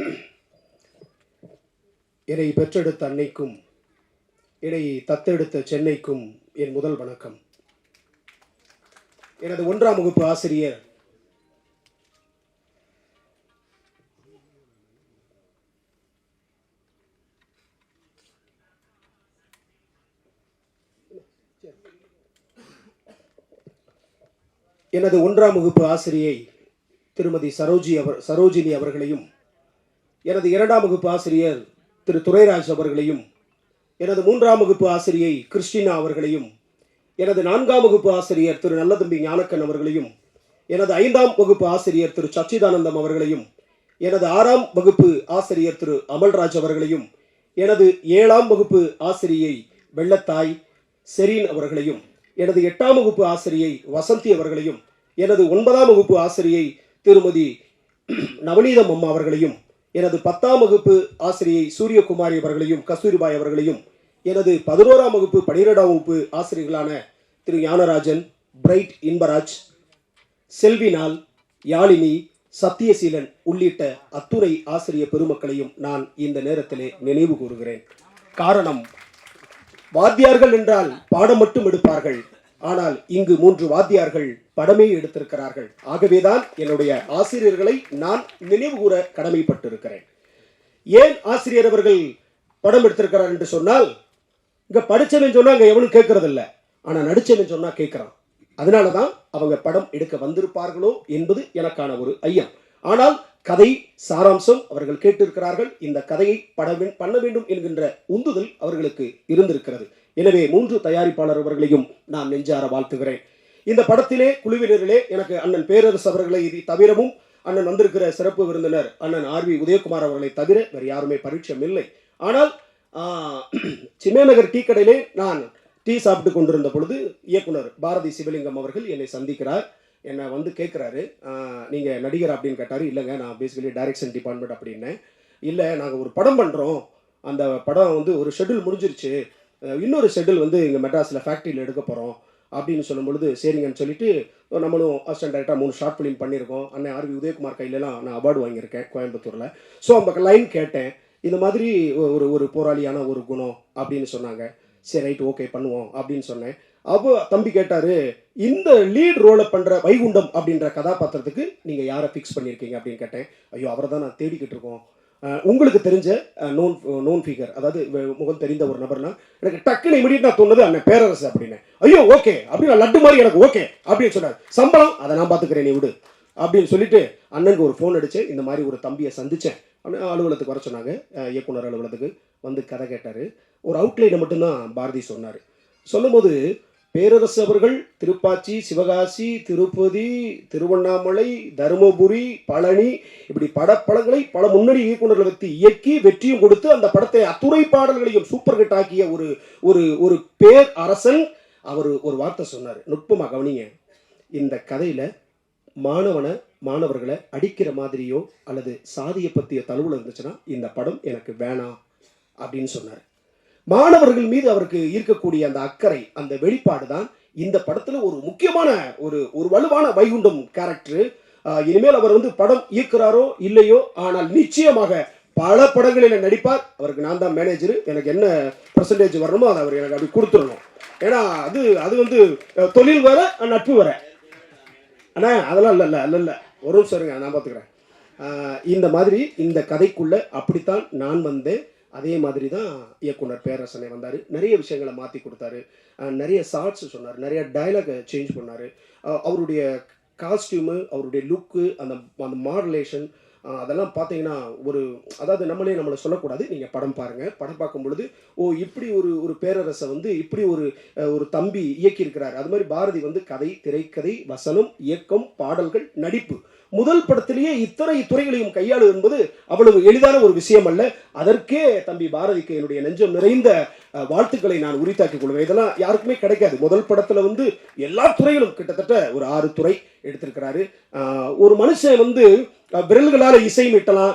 என்னை பெற்றெடுத்த அன்னைக்கும் என்னை தத்தெடுத்த சென்னைக்கும் என் முதல் வணக்கம். எனது ஒன்றாம் வகுப்பு ஆசிரியர் எனது ஒன்றாம் வகுப்பு ஆசிரியை திருமதி சரோஜி அவர் சரோஜினி அவர்களையும் எனது இரண்டாம் வகுப்பு ஆசிரியர் திரு துரைராஜ் அவர்களையும் எனது மூன்றாம் வகுப்பு ஆசிரியை கிறிஸ்டினா அவர்களையும் எனது நான்காம் வகுப்பு ஆசிரியர் திரு நல்லதம்பி ஞானக்கன் அவர்களையும் எனது ஐந்தாம் வகுப்பு ஆசிரியர் திரு சச்சிதானந்தம் அவர்களையும் எனது ஆறாம் வகுப்பு ஆசிரியர் திரு அமல்ராஜ் அவர்களையும் எனது ஏழாம் வகுப்பு ஆசிரியை வெள்ளத்தாய் செரீன் அவர்களையும் எனது எட்டாம் வகுப்பு ஆசிரியை வசந்தி அவர்களையும் எனது ஒன்பதாம் வகுப்பு ஆசிரியை திருமதி நவநீதம் அம்மா அவர்களையும் எனது பத்தாம் வகுப்பு ஆசிரியை சூரியகுமாரி அவர்களையும் கஸ்தூரிபாய் அவர்களையும் எனது பதினோராம் வகுப்பு பனிரெண்டாம் வகுப்பு ஆசிரியர்களான திரு ஞானராஜன் பிரைட் இன்பராஜ் செல்வினால் யாழினி சத்தியசீலன் உள்ளிட்ட அத்துறை ஆசிரியர் பெருமக்களையும் நான் இந்த நேரத்திலே நினைவு கூறுகிறேன். காரணம் வாத்தியார்கள் என்றால் பாடம் மட்டும் எடுப்பார்கள். ஆனால் இங்கு மூன்று வாத்தியார்கள் படமே எடுத்திருக்கிறார்கள். ஆகவேதான் என்னுடைய ஆசிரியர்களை நான் நினைவு கூற கடமைப்பட்டிருக்கிறேன். ஏன் ஆசிரியர் அவர்கள் படம் எடுத்திருக்கிறார் என்று சொன்னால் இங்க படிச்சவன் சொன்னா அங்க எவனும் கேட்கறது இல்ல ஆனா நடிச்சவன் சொன்னா கேட்கிறான். அதனால தான் அவங்க படம் எடுக்க வந்திருப்பார்களோ என்பது எனக்கான ஒரு ஐயம். ஆனால் கதை சாராம்சம் அவர்கள் கேட்டிருக்கிறார்கள். இந்த கதையை பட பண்ண வேண்டும் என்கின்ற உந்துதல் அவர்களுக்கு இருந்திருக்கிறது. எனவே மூன்று தயாரிப்பாளர் அவர்களையும் நான் நெஞ்சார வாழ்த்துகிறேன். இந்த படத்திலே குழுவினரிலே எனக்கு அண்ணன் பேரரசு அவர்களை இது தவிரவும் அண்ணன் வந்திருக்கிற சிறப்பு விருந்தினர் அண்ணன் ஆர் வி உதயகுமார் அவர்களை தவிர வேறு யாருமே பரிச்சயம் இல்லை. ஆனால் சின்னநகர் டீ கடையிலே நான் டீ சாப்பிட்டு கொண்டிருந்த பொழுது இயக்குனர் பாரதி சிவலிங்கம் அவர்கள் என்னை சந்திக்கிறார். என்னை வந்து கேட்குறாரு நீங்கள் நடிகர் அப்படின்னு கேட்டார். இல்லைங்க நான் பேசிக்கலி டைரக்ஷன் டிபார்ட்மெண்ட் அப்படின்னேன். இல்லை நாங்கள் ஒரு படம் பண்ணுறோம் அந்த படம் வந்து ஒரு ஷெட்யூல் முடிஞ்சிருச்சு. இன்னொரு ஷெட்யூல் வந்து இங்கே மெட்ராஸில் ஃபேக்ட்ரியில் எடுக்க போகிறோம் அப்படின்னு சொல்லும் பொழுது சரிங்கன்னு சொல்லிட்டு நம்மளும் அசிஸ்டன்ட் டைரக்டராக மூணு ஷார்ட் ஃபிலிம் பண்ணியிருக்கோம். அண்ணன் ஆர்வி உதயகுமார் கையிலலாம் நான் அவார்டு வாங்கியிருக்கேன் கோயம்புத்தூரில். ஸோ அந்த லைன் கேட்டேன். இந்த மாதிரி ஒரு ஒரு போராளியான ஒரு குணம் அப்படின்னு சொன்னாங்க. சரி ரைட் ஓகே பண்ணுவோம் அப்படின்னு சொன்னேன். அப்போ தம்பி கேட்டார் இந்த லீட் ரோலை பண்ணுற வைகுண்டம் அப்படின்ற கதாபாத்திரத்துக்கு நீங்கள் யாரை ஃபிக்ஸ் பண்ணியிருக்கீங்க அப்படின்னு கேட்டேன். ஐயோ அவரை தான் நான் தேடிக்கிட்டு இருக்கோம். உங்களுக்கு தெரிஞ்ச நோன் நோன் ஃபிகர் அதாவது முகம் தெரிந்த ஒரு நபர்னா எனக்கு டக்குன்னு இமீடியட் தோணுது அண்ணன் பேரரசு அப்படின்னு. ஐயோ ஓகே அப்படின்னு லட்டு மாதிரி எனக்கு ஓகே அப்படின்னு சொன்னார். சம்பளம் அதை நான் பார்த்துக்கிறேன் நீ விடு அப்படின்னு சொல்லிட்டு அண்ணனுக்கு ஒரு ஃபோன் அடிச்சு இந்த மாதிரி ஒரு தம்பியை சந்தித்தேன் அலுவலகத்துக்கு வர சொன்னாங்க இயக்குனர் அலுவலகத்துக்கு வந்து கதை கேட்டார். ஒரு அவுட்லைனை மட்டும்தான் பாரதி சொன்னார். சொல்லும்போது பேரரசு அவர்கள் திருப்பாச்சி சிவகாசி திருப்பதி திருவண்ணாமலை தருமபுரி பழனி இப்படி படப்படங்களை பல முன்னணி இயக்குநர்கள் வைத்து இயக்கி வெற்றியும் கொடுத்து அந்த படத்தை அத்துறை பாடல்களையும் சூப்பர் ஹிட் ஆக்கிய ஒரு ஒரு ஒரு பேர் அரசன் அவர் ஒரு வார்த்தை சொன்னார். நுட்பமாக கவனிங்க. இந்த கதையில் மாணவனை மாணவர்களை அடிக்கிற மாதிரியோ அல்லது சாதியை பற்றிய தழுவில் இருந்துச்சுன்னா இந்த படம் எனக்கு வேணாம் அப்படின்னு சொன்னார். மாணவர்கள் மீது அவருக்கு இருக்கக்கூடிய அந்த அக்கறை அந்த வெளிப்பாடு தான் இந்த படத்துல ஒரு முக்கியமான ஒரு ஒரு வலுவான வைகுண்டம் கேரக்டர் இனிமேல் அவர் வந்து படம் இயக்குறாரோ இல்லையோ ஆனால் நிச்சயமாக பல படங்களில் நடிப்பார். அவருக்கு நான் தான் மேனேஜர் எனக்கு என்ன பர்சன்டேஜ் வரணுமோ அதை அவர் எனக்கு அப்படி கொடுத்துடணும். ஏன்னா அது அது வந்து தொழில் வர நட்பு வர அண்ணா அதெல்லாம் இல்லை இல்லை இல்லை இல்லை. ஒரு நிமிஷம் இருங்க நான் பார்த்துக்கிறேன் இந்த மாதிரி இந்த கதைக்குள்ள அப்படித்தான் நான் வந்தேன். அதே மாதிரி தான் இயக்குனர் பேரரசனை வந்தார். நிறைய விஷயங்களை மாற்றி கொடுத்தாரு. நிறைய ஷார்ட்ஸ் சொன்னார். நிறைய டைலாகை சேஞ்ச் பண்ணார். அவருடைய காஸ்டியூமு அவருடைய லுக்கு அந்த அந்த மாடுலேஷன் அதெல்லாம் பார்த்தீங்கன்னா ஒரு அதாவது நம்மளே நம்மளை சொல்லக்கூடாது. நீங்கள் படம் பாருங்கள் படம் பார்க்கும் பொழுது ஓ இப்படி ஒரு ஒரு பேரரசை வந்து இப்படி ஒரு ஒரு தம்பி இயக்கியிருக்கிறார். அது மாதிரி பாரதி வந்து கதை திரைக்கதை வசனம் இயக்கம் பாடல்கள் நடிப்பு. முதல் படத்திலேயே இத்தனை துறைகளையும் கையாளு என்பது அவ்வளவு எளிதான ஒரு விஷயம் அல்ல அதற்கே தம்பி பாரதிக்கு என்னுடைய நெஞ்சம் நிறைந்த வாழ்த்துக்களை நான் உரித்தாக்கிக் கொள்வேன் இதெல்லாம் யாருக்குமே கிடைக்காது. முதல் படத்துல வந்து எல்லா துறைகளும் கிட்டத்தட்ட ஒரு ஆறு துறை எடுத்திருக்கிறாரு. ஒரு மனுஷன் வந்து விரல்களால் விரல்களால இசை மீட்டலாம்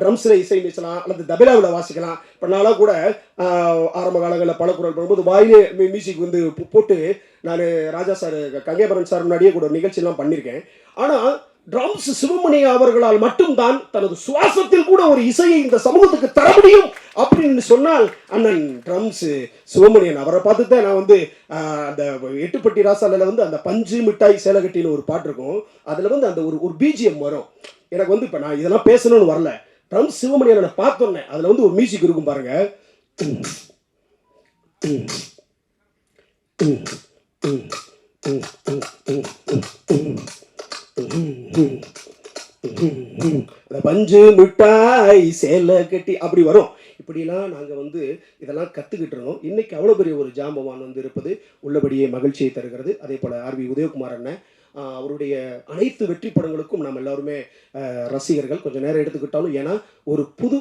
ட்ரம்ஸில் இசை மீசலாம் அல்லது தபிலாவில் வாசிக்கலாம். பண்ணாலும் கூட ஆரம்ப காலங்களில் பழக்குரல் பண்ணும்போது வாயிலே மியூசிக் வந்து போட்டு நான் ராஜா சார் கங்கேபரன் சார் முன்னாடியே கூட நிகழ்ச்சியெல்லாம் பண்ணியிருக்கேன் ஆனால் டிரம்ஸ் சிவமணியா அவர்களால் மட்டும்தான் தனது சுவாசத்தில் கூட ஒரு இசையை இந்த சமூகத்துக்கு தர முடியும் அப்படின்னு சொன்னால் அண்ணன் ட்ரம்ஸ் சிவமணியன் அவரை பார்த்து தான் நான் வந்து அந்த எட்டுப்பட்டி ராசாலில் வந்து அந்த பஞ்சு மிட்டாய் சேலகட்டின்னு ஒரு பாட்டு இருக்கும். அதில் வந்து அந்த ஒரு ஒரு பிஜிஎம் வரும். எனக்கு வந்து இப்போ நான் இதெல்லாம் பேசணும்னு வரல. ட்ரம்ஸ் சிவமணியனை நான் பார்த்தோன்னே அதில் வந்து ஒரு மியூசிக் இருக்கும் பாருங்க. அந்த பஞ்சு மிட்டாய் சேலை கட்டி அப்படி வரும். இப்படிலாம் நாங்கள் வந்து இதெல்லாம் கற்றுக்கிட்டு இருந்தோம் இன்றைக்கி அவ்வளோ பெரிய ஒரு ஜாம்பவான் வந்து இருப்பது உள்ளபடியே மகிழ்ச்சியை தருகிறது. அதே போல் ஆர்வி உதயகுமார் அண்ணன் அவருடைய அனைத்து வெற்றி படங்களுக்கும் நாம் எல்லாருமே ரசிகர்கள் கொஞ்சம் நேரம் எடுத்துக்கிட்டாலும் ஏன்னா ஒரு புது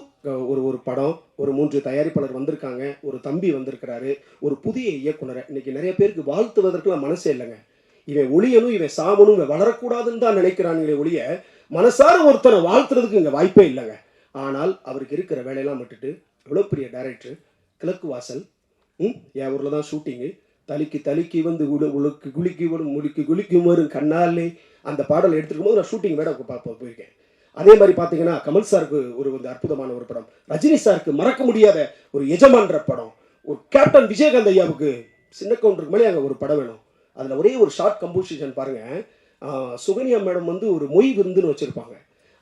ஒரு ஒரு படம் ஒரு மூன்று தயாரிப்பாளர் வந்திருக்காங்க ஒரு தம்பி வந்திருக்கிறாரு ஒரு புதிய இயக்குனரை. இன்னைக்கு நிறைய பேருக்கு வாழ்த்துவதற்குலாம் மனசே இல்லைங்க. இவன் ஒளியனும் இவன் சாமனும் இவன் வளரக்கூடாதுன்னு தான் நினைக்கிறானுங்களே ஒழிய மனசார ஒருத்தரை வாழ்த்துறதுக்கு இங்கே வாய்ப்பே இல்லைங்க. ஆனால் அவருக்கு இருக்கிற வேலையெல்லாம் விட்டுட்டு எவ்வளோ பெரிய டைரக்டர் கிழக்கு வாசல் ம் என் ஊரில் தான் ஷூட்டிங்கு தலிக்கு தலிக்கு வந்து உழு உழுக்கு குளிக்கு வரும் முழுக்கு குளிக்கும் வரும் கண்ணாலே. அந்த பாடலை எடுத்துக்கும் போது நான் ஷூட்டிங் வேட பார்ப்போம் போயிருக்கேன். அதே மாதிரி பார்த்தீங்கன்னா கமல் சாருக்கு ஒரு வந்து அற்புதமான ஒரு படம். ரஜினி சாருக்கு மறக்க முடியாத ஒரு எஜமான்ற படம். ஒரு கேப்டன் விஜயகாந்த் ஐயாவுக்கு சின்ன கவுண்டருக்கு மேலே அங்கே ஒரு படம் வேணும். அதில் ஒரே ஒரு ஷார்ட் கம்போசிஷன் பாருங்கள் சுகன்யா மேடம் வந்து ஒரு மொய் விருந்துன்னு வச்சுருப்பாங்க.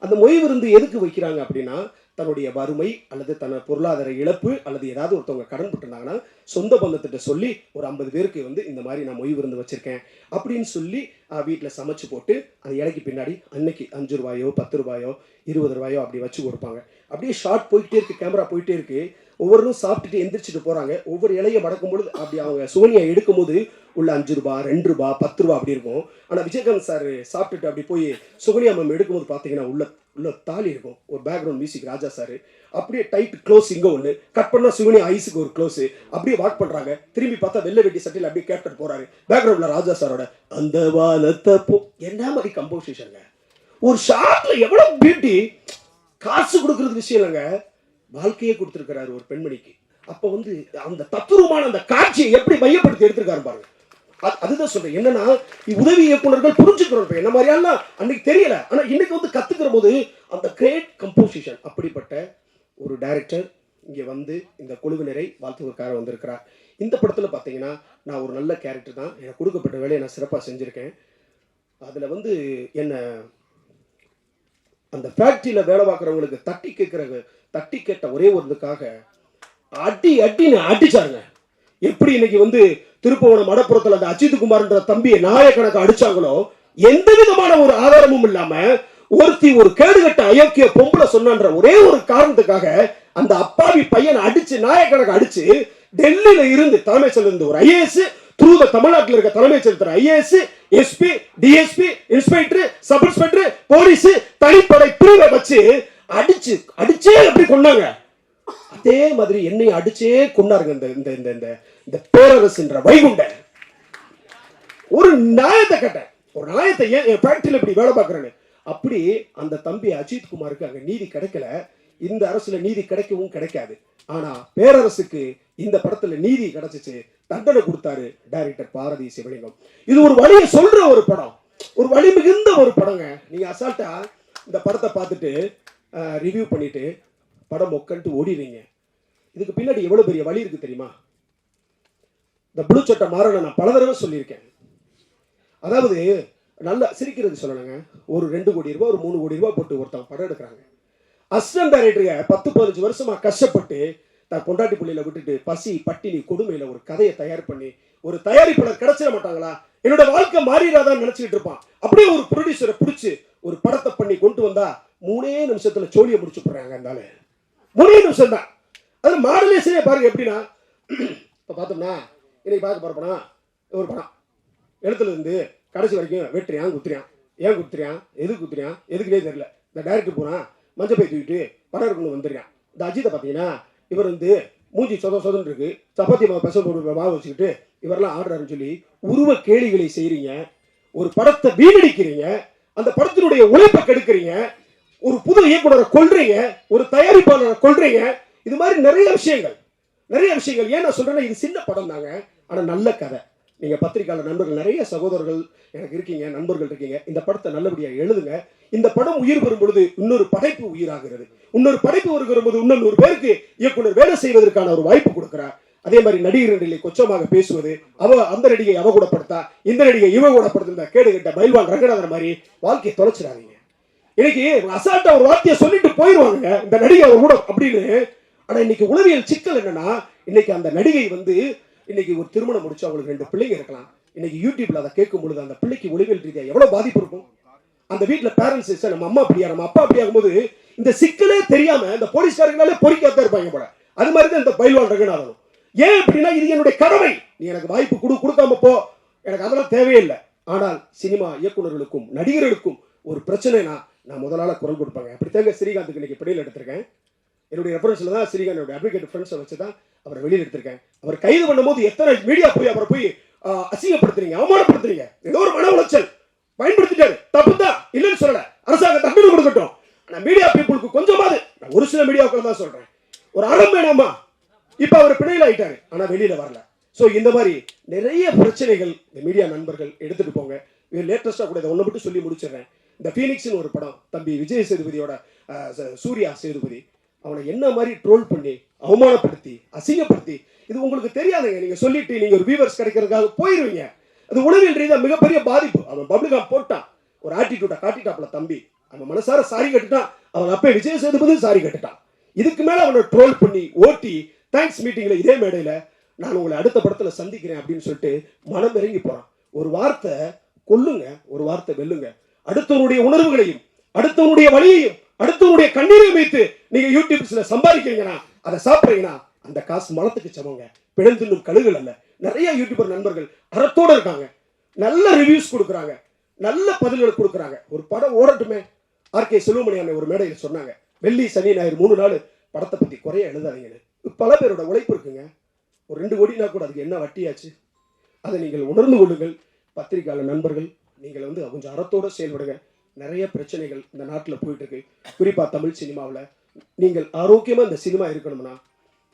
அந்த மொய் விருந்து எதுக்கு வைக்கிறாங்க அப்படின்னா தன்னுடைய வறுமை அல்லது தன்னை பொருளாதார இழப்பு அல்லது ஏதாவது ஒருத்தவங்க கடன் பட்டிருந்தாங்கன்னா சொந்த பந்தத்திட்ட சொல்லி ஒரு ஐம்பது பேருக்கு வந்து இந்த மாதிரி நான் மொய் விருந்து வச்சுருக்கேன் அப்படின்னு சொல்லி வீட்டில் சமைச்சு போட்டு அந்த இலைக்கு பின்னாடி அன்னைக்கு அஞ்சு ரூபாயோ பத்து ரூபாயோ இருபது ரூபாயோ அப்படி வச்சு கொடுப்பாங்க. அப்படியே ஷார்ட் போயிட்டே இருக்கு கேமரா போயிட்டே இருக்கு. ஒவ்வொருவரும் சாப்பிட்டுட்டு எந்திரிச்சிட்டு போகிறாங்க ஒவ்வொரு இலையை மடக்கும் பொழுது அப்படி அவங்க சுவனியை எடுக்கும்போது உள்ள அஞ்சு ரூபா ரெண்டு ரூபா பத்து ரூபா அப்படி இருக்கும். ஆனால் விஜயகாந்த் சார் சாப்பிட்டுட்டு அப்படி போய் சுகன்யா மேம் எடுக்கும்போது பார்த்தீங்கன்னா உள்ள உள்ள தாலி இருக்கும். ஒரு பேக்ரவுண்ட் மியூசிக் ராஜா சார். அப்படியே டைட் க்ளோஸ் இங்கே ஒன்று கட் பண்ணா சுகன்யா ஐஸுக்கு ஒரு க்ளோஸ் அப்படியே வாக் பண்ணுறாங்க திரும்பி பார்த்தா வெள்ளை வெட்டி சட்டையில் அப்படியே கேப்டன் போகிறாரு பேக்ரவுண்டில் ராஜா சாரோட அந்த வானத்தை போ என்ன மாதிரி கம்போசிஷனுங்க ஒரு ஷார்ட்ல எவ்வளவு பியூட்டி காசு கொடுக்கறது விஷயம் இல்லைங்க. வாழ்க்கையே கொடுத்துருக்கிறாரு ஒரு பெண்மணிக்கு. அப்போ வந்து அந்த தத்துவமான அந்த காட்சியை எப்படி மையப்படுத்தி எடுத்திருக்காரு பாருங்க. அதுதான் சொல்றேன். என்னன்னா உதவி இயக்குனர்கள் புரிஞ்சுக்கிறோம் என்ன மாதிரியான அன்னைக்கு தெரியல. ஆனா இன்னைக்கு வந்து கத்துக்கிற போது அந்த கிரேட் கம்போசிஷன் அப்படிப்பட்ட ஒரு டைரக்டர் இங்க வந்து இந்த குழுவினரை வாழ்த்துவதற்காக வந்திருக்கிறார். இந்த படத்துல பாத்தீங்கன்னா நான் ஒரு நல்ல கேரக்டர் தான். எனக்கு கொடுக்கப்பட்ட வேலையை நான் சிறப்பா செஞ்சிருக்கேன். அதுல வந்து என்ன அந்த ஃபேக்ட்ரியில் வேலை பார்க்குறவங்களுக்கு தட்டி கேட்குற தட்டி கேட்ட ஒரே ஒருதுக்காக அடி அடின்னு அடிச்சாருங்க. எப்படி இன்னைக்கு வந்து திருப்பவனம் மடப்புறத்தில் அந்த அஜித் குமார்ன்ற தம்பியை நாயக்கணக்கு அடிச்சாங்களோ எந்த விதமான ஒரு ஆதாரமும் இல்லாம ஒருத்தி ஒரு கேடுகட்ட அயோக்கிய பொம்பளை சொன்னன்ற ஒரே ஒரு காரணத்துக்காக அந்த அப்பாவி பையனை அடிச்சு நாயக்கணக்கு அடிச்சு டெல்லியில இருந்து தலைமைச் செயலர் ஒரு ஐஏஎஸ் த்ரூ த தமிழ்நாட்டில் இருக்க தலைமைச் செயலர் IAS SP DSP inspector sub inspector police தனிப்படை பிரிவை வச்சு அடிச்சு அடிச்சே அப்படி கொண்டாங்க அதே மாதிரி என்னை அடிச்சே கொண்டாருங்க இந்த இந்த இந்த இந்த இந்த பேரரசுன்ற வைகுண்ட ஒரு நியாயத்தை கேட்டேன். ஒரு நியாயத்தை ஏன் என் ஃபேக்டரியில் இப்படி வேலை பார்க்குறேன்னு. அப்படி அந்த தம்பி அஜித் குமாருக்கு அங்கே நீதி கிடைக்கல. இந்த அரசுல நீதி கிடைக்கவும் கிடைக்காது. ஆனா பேரரசுக்கு இந்த படத்துல நீதி கிடைச்சிச்சு. தண்டனை கொடுத்தாரு டைரக்டர் பாரதி சிவலிங்கம். இது ஒரு வழியை சொல்ற ஒரு படம். ஒரு வழி மிகுந்த ஒரு படங்க. நீங்க அசால்ட்டா இந்த படத்தை பார்த்துட்டு ரிவ்யூ பண்ணிட்டு படம் மொக்கன்ட்டு ஓடிடுறீங்க இதுக்கு பின்னாடி எவ்வளவு பெரிய வழி இருக்கு தெரியுமா? இந்த புழு சட்டை மாறனை நான் பல தடவை சொல்லியிருக்கேன். அதாவது நல்லா சிரிக்கிறது சொல்லணுங்க. ஒரு ரெண்டு கோடி ரூபா ஒரு மூணு கோடி ரூபாய் போட்டு ஒருத்தவங்க படம் எடுக்கிறாங்க. அசிஸ்டன்ட் டைரக்டருங்க பத்து பதினஞ்சு வருஷமா கஷ்டப்பட்டு தன் பொண்டாட்டி புள்ளையில விட்டுட்டு பசி பட்டினி கொடுமையில ஒரு கதையை தயார் பண்ணி ஒரு தயாரிப்பாளர் கிடைச்சிட மாட்டாங்களா? என்னோட வாழ்க்கை மாறிடாதான் நினைச்சிட்டு இருப்பான். அப்படியே ஒரு ப்ரொடியூசரை பிடிச்சி ஒரு படத்தை பண்ணி கொண்டு வந்தா மூணே நிமிஷத்துல சோழியை முடிச்சு போடுறாங்க இருந்தாலும் மூணே நிமிஷம் தான். அது மாடலேஷனே பாருங்க எப்படின்னா இப்போ பார்த்தோம்னா இன்னைக்கு பார்க்க போற ஒரு படம். எழுத்துல இருந்து கடைசி வரைக்கும் வெட்டுறியான் குத்துறியான். ஏன் குத்துறியான்? எதுக்கு குத்துறியான்? எதுக்குனே தெரியல. இந்த டைரக்டர் போனால் மஞ்சள் பை தூக்கிட்டு படம் இருக்கணும் வந்துடுறான். இந்த அஜித்தை பார்த்தீங்கன்னா இவர் வந்து மூஞ்சி சொத சொதன்னு இருக்கு. சப்பாத்தி மாவு பெசல் போட்டு மாவு வச்சுக்கிட்டு இவரெல்லாம் ஆடுறாருன்னு சொல்லி உருவ கேளிகளை செய்கிறீங்க ஒரு படத்தை வீணடிக்கிறீங்க. அந்த படத்தினுடைய உழைப்பை கெடுக்கிறீங்க. ஒரு புது இயக்குனரை கொள்றீங்க ஒரு தயாரிப்பாளரை கொள்றீங்க இது மாதிரி நிறைய விஷயங்கள். நிறைய விஷயங்கள். ஏன் நான் சொல்றேன்னா இது சின்ன படம் தாங்க. ஆனால் நல்ல கதை. நீங்கள் பத்திரிகையாளர் நண்பர்கள் நிறைய சகோதரர்கள் எனக்கு இருக்கீங்க நண்பர்கள் இருக்கீங்க. இந்த படத்தை நல்லபடியாக எழுதுங்க. இந்த படம் உயிர் பெறும் பொழுது இன்னொரு படைப்பு உயிராகிறது. இன்னொரு படைப்பு வருகிற போது இன்னொரு நூறு பேருக்கு இயக்குனர் வேலை செய்வதற்கான ஒரு வாய்ப்பு கொடுக்குறார். அதே மாதிரி நடிகர்களிலே கொச்சமாக பேசுவது அவ அந்த நடிகை அவ கூட படுத்தா இந்த நடிகை இவ கூட கேடு கட்ட பைல்வான் ரங்கநாதன் மாதிரி வாழ்க்கையை தொலைச்சிடாதீங்க. இன்னைக்கு அசால்ட்டா ஒரு வார்த்தையை சொல்லிட்டு போயிடுவாங்க இந்த நடிகை அவர் கூட அப்படின்னு. ஆனா இன்னைக்கு உளவியல் சிக்கல் என்னன்னா இன்னைக்கு அந்த நடிகை வந்து இன்னைக்கு ஒரு திருமணம் முடிச்சு அவங்களுக்கு ரெண்டு பிள்ளைங்க இருக்கலாம். இன்னைக்கு யூடியூப்ல அதை கேட்கும் பொழுது அந்த பிள்ளைக்கு உளவியல் ரீதியா எவ்வளவு பாதிப்பு இருக்கும்? அந்த வீட்ல பேரண்ட்ஸ் நம்ம அம்மா அப்படியா நம்ம அப்பா அப்படி ஆகும்போது இந்த சிக்கலே தெரியாம இந்த போலீஸ்காரங்களாலே பொறிக்காதான் இருப்பாங்க போல. அது மாதிரி தான் இந்த பயில்வான் ரங்கநாதனும். ஏன் அப்படின்னா இது என்னுடைய கடமை. நீ எனக்கு வாய்ப்பு கொடு கொடுக்காம போ. எனக்கு அதெல்லாம் தேவையில்லை. ஆனால் சினிமா இயக்குனர்களுக்கும் நடிகர்களுக்கும் ஒரு பிரச்சனைனா நான் முதலால குரல் கொடுப்பாங்க. அப்படித்தாங்க ஸ்ரீகாந்துக்கு இன்னைக்கு பிடியில் எடுத்திருக்கேன். என்னுடைய ரெஃபரன்ஸில் தான் ஸ்ரீகாந்தோட அட்வொகேட் ஃப்ரெண்ட்ஸை வச்சு தான் அவரை வெளியில் எடுத்திருக்கேன். அவர் கைது பண்ணும்போது எத்தனை மீடியா போய் அவரை போய் அசிங்கப்படுத்துறீங்க அவமானப்படுத்துறீங்க? ஏதோ ஒரு மன உளைச்சல். பயன்படுத்திட்டாரு. தப்பு தான் இல்லைன்னு சொல்லல. அரசாங்கம் தண்டனை கொடுக்கட்டும். ஆனா மீடியா பீப்புளுக்கு கொஞ்சமாவது நான் ஒரு சில மீடியாவுக்குள்ள தான் சொல்றேன். ஒரு அறம் வேணாமா? இப்ப அவர் பிணையில் ஆயிட்டாரு. ஆனா வெளியில வரல. சோ இந்த மாதிரி நிறைய பிரச்சனைகள் இந்த மீடியா நண்பர்கள் எடுத்துட்டு போங்க. இது லேட்டஸ்டா கூட இதை ஒண்ணு மட்டும் சொல்லி முடிச்சிடுறேன். இந்த ஃபீனிக்ஸ்னு ஒரு படம் தம்பி விஜய் சேதுபதியோட சூர்யா சேதுபதி. அவனை என்ன மாதிரி ட்ரோல் பண்ணி அவமானப்படுத்தி அசிங்கப்படுத்தி இது உங்களுக்கு தெரியாதுங்க. நீங்க சொல்லிட்டு நீங்க ஒரு வியூவர்ஸ் கிடைக்கிறதுக்காக போயிருவீங்க. அது உளவியல் ரீதியாக மிகப்பெரிய பாதிப்பு. அவன் பப்ளிகா போட்டான். ஒரு ஆட்டிடியூட்டை காட்டிட்டாப்ல தம்பி. அவன் மனசார சாரி கட்டுட்டான். அவன் அப்பே விஜய் சேதுபதி சாரி கட்டுட்டான். இதுக்கு மேல அவனை ட்ரோல் பண்ணி ஓட்டி தேங்க்ஸ் மீட்டிங்ல இதே மேடையில நான் உங்களை அடுத்த படத்துல சந்திக்கிறேன் அப்படின்னு சொல்லிட்டு மனம் இறங்கி போறான். ஒரு வார்த்தை கொல்லுங்க ஒரு வார்த்தை வெல்லுங்க. அடுத்தவனுடைய உணர்வுகளையும் அடுத்தவனுடைய வழியையும் அடுத்தவனுடைய கண்ணீரையும் வைத்து நீங்க யூடியூப்ஸ்ல சம்பாதிக்கிறீங்கன்னா அதை சாப்பிட்றீங்கன்னா அந்த காசு மனத்துக்கு சமங்க பிழந்தின்னும் கழுகுகள் அல்ல. நிறைய யூடியூபர் நண்பர்கள் அறத்தோட இருக்காங்க. நல்ல ரிவ்யூஸ் கொடுக்குறாங்க. நல்ல பதில்கள் கொடுக்குறாங்க. ஒரு படம் ஓடட்டுமே. ஆர்கே செல்வமணி அண்ணன் ஒரு மேடையில் சொன்னாங்க. வெள்ளி சனி ஞாயிறு மூணு நாள் படத்தை பற்றி குறைய எழுதாதீங்கன்னு. பல பேரோட உழைப்பு இருக்குங்க. ஒரு ரெண்டு கோடினா கூட அதுக்கு என்ன வட்டியாச்சு? அதை நீங்கள் உணர்ந்து கொள்ளுங்கள். பத்திரிகையாளர் நண்பர்கள் நீங்கள் வந்து கொஞ்சம் அறத்தோட செயல்படுங்க. நிறைய பிரச்சனைகள் இந்த நாட்டில் போயிட்டு இருக்கு குறிப்பாக தமிழ் சினிமாவில் நீங்கள் ஆரோக்கியமாக இந்த சினிமா இருக்கணும்னா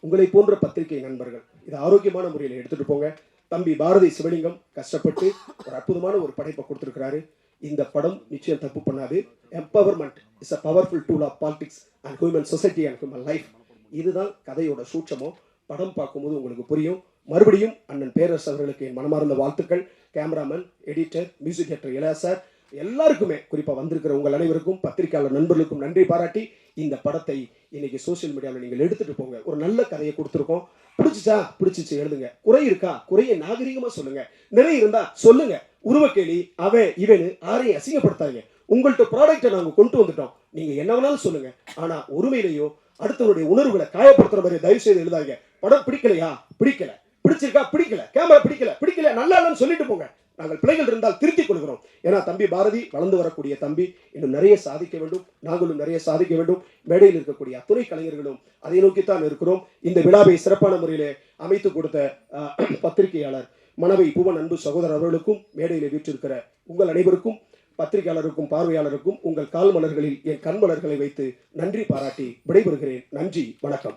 உங்களை போன்ற பத்திரிகை நண்பர்கள் இதை ஆரோக்கியமான முறையில் எடுத்துகிட்டு போங்க. தம்பி பாரதி சிவலிங்கம் கஷ்டப்பட்டு ஒரு அற்புதமான ஒரு படைப்பை கொடுத்துருக்கிறாரு. இந்த படம் நிச்சயம் தப்பு பண்ணாது. Empowerment is a powerful tool of politics and human society and human life இதுதான் கதையோட சூட்சமோ படம் பார்க்கும்போது உங்களுக்கு புரியும். மறுபடியும் அண்ணன் பேரரசு அவர்களுக்கு என் மனமார்ந்த வாழ்த்துக்கள். Cameraman editor music director Ilaiya sir எல்லாருக்குமே குறிப்பாக வந்திருக்கிற உங்கள் அனைவருக்கும் பத்திரிகையாளர் நண்பர்களுக்கும் நன்றி பாராட்டி இந்த படத்தை இன்னைக்கு சோஷியல் மீடியாவில் நீங்கள் எடுத்துட்டு போங்க. ஒரு நல்ல கதையை கொடுத்துருக்கோம். பிடிச்சிச்சா? பிடிச்சிச்சு எழுதுங்க. குறை இருக்கா? குறைய நாகரிகமாக சொல்லுங்க. நிறைய இருந்தா சொல்லுங்க. உருவக்கேலி அவன் இவனு யாரையும் அசிங்கப்படுத்தாதீங்க. உங்கள்கிட்ட ப்ராடக்டை நாங்கள் கொண்டு வந்துட்டோம். நீங்கள் என்ன வேணாலும் சொல்லுங்கள் ஆனால் ஒருமையிலையோ அடுத்தவருடைய உணர்வுகளை காயப்படுத்துற மாதிரி தயவு செய்து எழுதாங்க படம் பிடிக்கலையா? பிடிக்கல. பிடிச்சிருக்கா? பிடிக்கல. கேமரா பிடிக்கல. பிடிக்கல. நல்லா இல்லைன்னு சொல்லிட்டு போங்க. நாங்கள் பிள்ளைகள் இருந்தால் திருத்திக் கொள்கிறோம். ஏன்னா தம்பி பாரதி வளர்ந்து வரக்கூடிய தம்பி இன்னும் நிறைய சாதிக்க வேண்டும். நாங்களும் நிறைய சாதிக்க வேண்டும். மேடையில் இருக்கக்கூடிய அத்துணை கலைஞர்களும் அதை நோக்கித்தான் இருக்கிறோம். இந்த விழாவை சிறப்பான முறையிலே அமைத்து கொடுத்த பத்திரிகையாளர் மனவை புவன் அன்பு சகோதரர் அவர்களுக்கும் மேடையில் வீற்றிருக்கிற உங்கள் அனைவருக்கும் பத்திரிகையாளருக்கும் பார்வையாளருக்கும் உங்கள் கால் மலர்களில் என் கண் மலர்களை வைத்து நன்றி பாராட்டி விடைபெறுகிறேன். நன்றி. வணக்கம்.